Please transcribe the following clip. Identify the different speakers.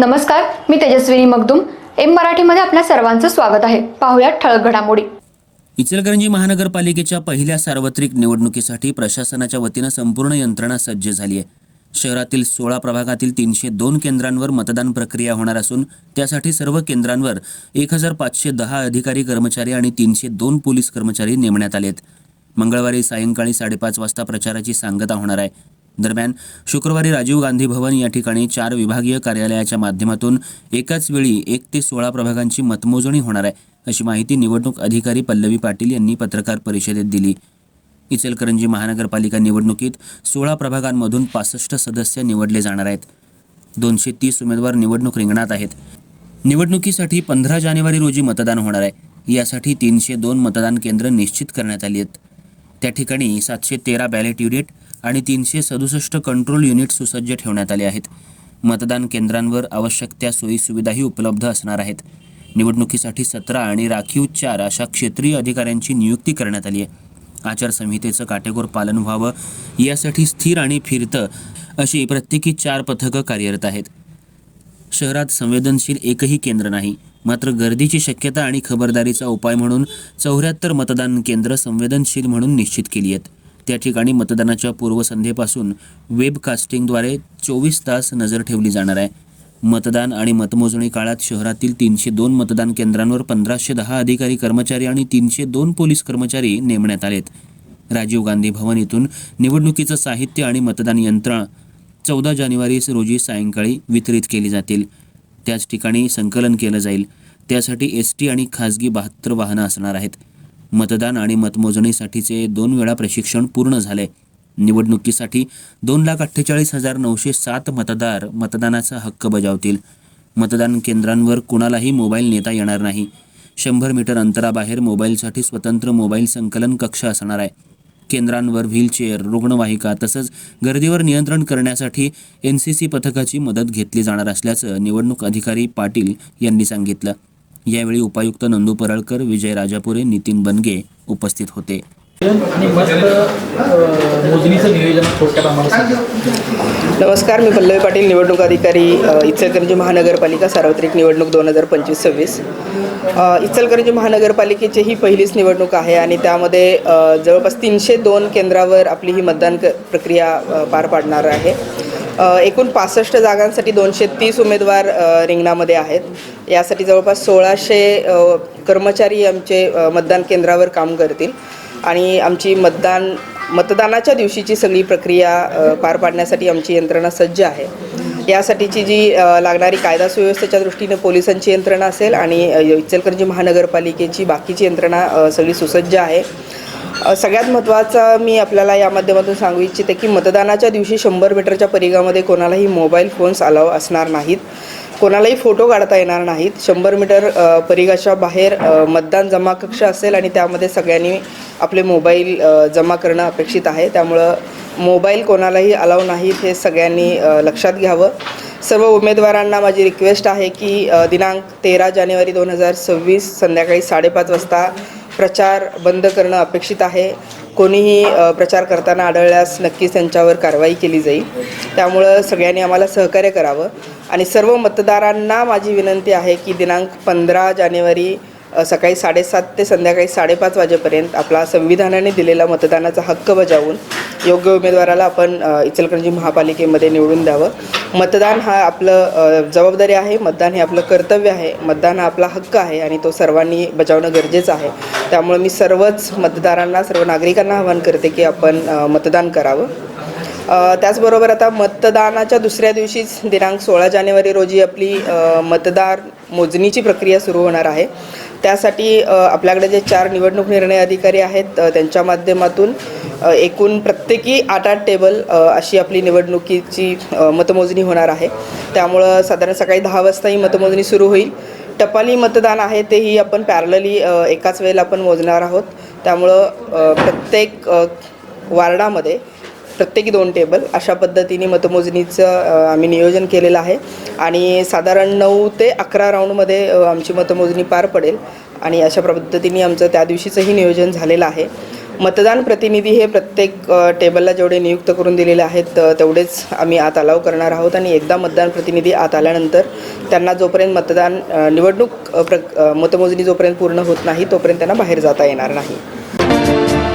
Speaker 1: नमस्कार मी तेजस्विनी मगदुम. एम मराठीमध्ये आपल्या सर्वांचं स्वागत आहे. पाहुयात ठळक घडामोडी.
Speaker 2: इचलकरंजी महानगरपालिकेच्या पहिल्या सार्वत्रिक निवडणुकीसाठी प्रशासनाच्या वतीनं संपूर्ण यंत्रणा सज्ज झाली आहे. शहरातील सोळा प्रभागातील तीनशे दोन केंद्रांवर मतदान प्रक्रिया होणार असून त्यासाठी सर्व केंद्रांवर एक हजार पाचशे दहा अधिकारी कर्मचारी आणि तीनशे दोन पोलीस कर्मचारी नेमण्यात आलेत. मंगळवारी सायंकाळी साडेपाच वाजता प्रचाराची सांगता होणार आहे. दरम्यान शुक्रवारी राजीव गांधी भवन या ठिकाणी चार विभागीय कार्यालयाच्या माध्यमातून एकाच वेळी एक ते सोळा प्रभागांची मतमोजणी होणार आहे अशी माहिती निवडणूक अधिकारी पल्लवी पाटील यांनी पत्रकार परिषदेत दिली. इचलकरंजी महानगरपालिका निवडणुकीत सोळा प्रभागांमधून पासष्ट सदस्य निवडले जाणार आहेत. दोनशे तीस उमेदवार निवडणूक रिंगणात आहेत. निवडणुकीसाठी पंधरा जानेवारी रोजी मतदान होणार आहे. यासाठी तीनशे दोन मतदान केंद्र निश्चित करण्यात आली आहेत. त्या ठिकाणी सातशे तेरा बॅलेट युनिट आणि तीनशे सदुसष्ट कंट्रोल युनिट सुसज्ज ठेवण्यात आले आहेत. मतदान केंद्रांवर आवश्यक त्या सोयीसुविधाही उपलब्ध असणार आहेत. निवडणुकीसाठी सतरा आणि राखीव चार अशा क्षेत्रीय अधिकाऱ्यांची नियुक्ती करण्यात आली आहे. आचारसंहितेचं काटेकोर पालन व्हावं यासाठी स्थिर आणि फिरतं अशी प्रत्येकी चार पथकं कार्यरत आहेत. शहरात संवेदनशील एकही केंद्र नाही मात्र गर्दीची शक्यता आणि खबरदारीचा उपाय म्हणून चौऱ्याहत्तर मतदान केंद्र संवेदनशील म्हणून निश्चित केली आहेत. त्या ठिकाणी मतदानाच्या पूर्वसंध्येपासून वेबकास्टिंगद्वारे चोवीस तास नजर ठेवली जाणार आहे. मतदान आणि मतमोजणी काळात शहरातील तीनशे दोन मतदान केंद्रांवर पंधराशे दहा अधिकारी कर्मचारी आणि तीनशे दोन पोलीस कर्मचारी नेमण्यात आलेत. राजीव गांधी भवन इथून निवडणुकीचं साहित्य आणि मतदान यंत्रणा चौदा जानेवारी रोजी सायंकाळी वितरित केली जातील. त्याच ठिकाणी संकलन केलं जाईल. त्यासाठी एस टी आणि खाजगी बहात्तर वाहनं असणार आहेत. मतदान आणि मतमोजणीसाठीचे दोन वेळा प्रशिक्षण पूर्ण झाले. निवडणुकीसाठी दोन लाख अठ्ठेचाळीस हजार नऊशे सात मतदार मतदानाचा हक्क बजावतील. मतदान केंद्रांवर कुणालाही मोबाईल नेता येणार नाही. शंभर मीटर अंतराबाहेर मोबाईलसाठी स्वतंत्र मोबाईल संकलन कक्ष असणार आहे. केंद्रांवर व्हीलचेअर रुग्णवाहिका तसंच गर्दीवर नियंत्रण करण्यासाठी एन सी सी पथकाची मदत घेतली जाणार असल्याचं निवडणूक अधिकारी पाटील यांनी सांगितलं. यावेळी उपायुक्त नंदू परळकर विजय राजापुरे नितीन बनगे उपस्थित होते.
Speaker 3: नमस्कार मी पल्लवी पाटील निवडणूक अधिकारी इचलकरंजी महानगरपालिका सार्वत्रिक निवडणूक दोन हजार पंचवीस सव्वीस इचलकरंजी महानगरपालिकेची ही पहिलीच निवडणूक आहे आणि त्यामध्ये जवळपास तीनशे दोन केंद्रावर आपली ही मतदान प्रक्रिया पार पाडणार आहे. एकूण पासष्ट जागांसाठी दोनशे तीस उमेदवार रिंगणामध्ये आहेत. यासाठी जवळपास सोळाशे कर्मचारी आमचे मतदान केंद्रावर काम करतील. आणि आमची मतदान मतदानाच्या दिवशीची सगळी प्रक्रिया पार पाडण्यासाठी आमची यंत्रणा सज्ज आहे. यासाठीची जी लागणारी कायदा सुव्यवस्थेच्या दृष्टीने पोलिसांची यंत्रणा असेल आणि इचलकरंजी महानगरपालिकेची बाकीची यंत्रणा सगळी सुसज्ज आहे. सगळ्यात महत्त्वाचं मी आपल्याला या माध्यमातून सांगू इच्छिते की मतदानाच्या दिवशी शंभर मीटरच्या परिघामध्ये कोणालाही मोबाईल फोन्स अलाव असणार नाहीत. कोणालाही फोटो काढता येणार नाहीत. शंभर मीटर परिघाच्या बाहेर मतदान जमा कक्ष असेल आणि त्यामध्ये सगळ्यांनी आपले मोबाईल जमा करणं अपेक्षित आहे. त्यामुळं मोबाईल कोणालाही अलाव नाहीत हे सगळ्यांनी लक्षात घ्यावं. सर्व उमेदवारांना माझी रिक्वेस्ट आहे की दिनांक तेरा जानेवारी दोन हजार सव्वीस संध्याकाळी साडेपाच वाजता प्रचार बंद करणं अपेक्षित आहे. कोणीही प्रचार करताना आढळल्यास नक्कीच त्यांच्यावर कारवाई केली जाईल. त्यामुळं सगळ्यांनी आम्हाला सहकार्य करावं. आणि सर्व मतदारांना माझी विनंती आहे की दिनांक पंधरा जानेवारी सकाळी साडेसात ते संध्याकाळी साडेपाच वाजेपर्यंत आपला संविधानाने दिलेला मतदानाचा हक्क बजावून योग्य उमेदवाराला आपण इचलकरंजी महापालिकेमध्ये निवडून द्यावं. मतदान हा आपलं जबाबदारी आहे मतदान हे आपलं कर्तव्य आहे मतदान हा आपला हक्क आहे आणि तो सर्वांनी बजावणं गरजेचं आहे. त्यामुळे मी सर्वच मतदारांना सर्व नागरिकांना आवाहन करते की आपण मतदान करावं. त्याचबरोबर आता मतदानाच्या दुसऱ्या दिवशीच दिनांक सोळा जानेवारी रोजी आपली मतदार मोजणीची प्रक्रिया सुरू होणार आहे. त्यासाठी आपल्याकडे जे चार निवडणूक निर्णय अधिकारी आहेत त्यांच्या माध्यमातून एकूण प्रत्येकी आठ आठ टेबल अशी आपली निवडणुकीची मतमोजणी होणार आहे. त्यामुळं साधारण सकाळी दहा वाजता ही मतमोजणी सुरू होईल. टपाली मतदान आहे तेही आपण पॅरलली एकाच वेळेला आपण मोजणार आहोत. त्यामुळं प्रत्येक वार्डामध्ये प्रत्येकी दोन टेबल अशा पद्धतीने मतमोजणीचं आम्ही नियोजन केलेलं आहे. आणि साधारण नऊ ते अकरा राऊंडमध्ये आमची मतमोजणी पार पडेल. आणि अशा पद्धतीने आमचं त्या दिवशीचंही नियोजन झालेलं आहे. मतदान प्रतिनिधी हे प्रत्येक टेबलला जेवढे नियुक्त करून दिलेले आहेत तेवढेच आम्ही आत अलाव करणार आहोत. आणि एकदा मतदान प्रतिनिधी आत आल्यानंतर त्यांना जोपर्यंत मतदान निवडणूक प्र मतमोजणी जोपर्यंत पूर्ण होत नाही तोपर्यंत त्यांना बाहेर जाता येणार नाही.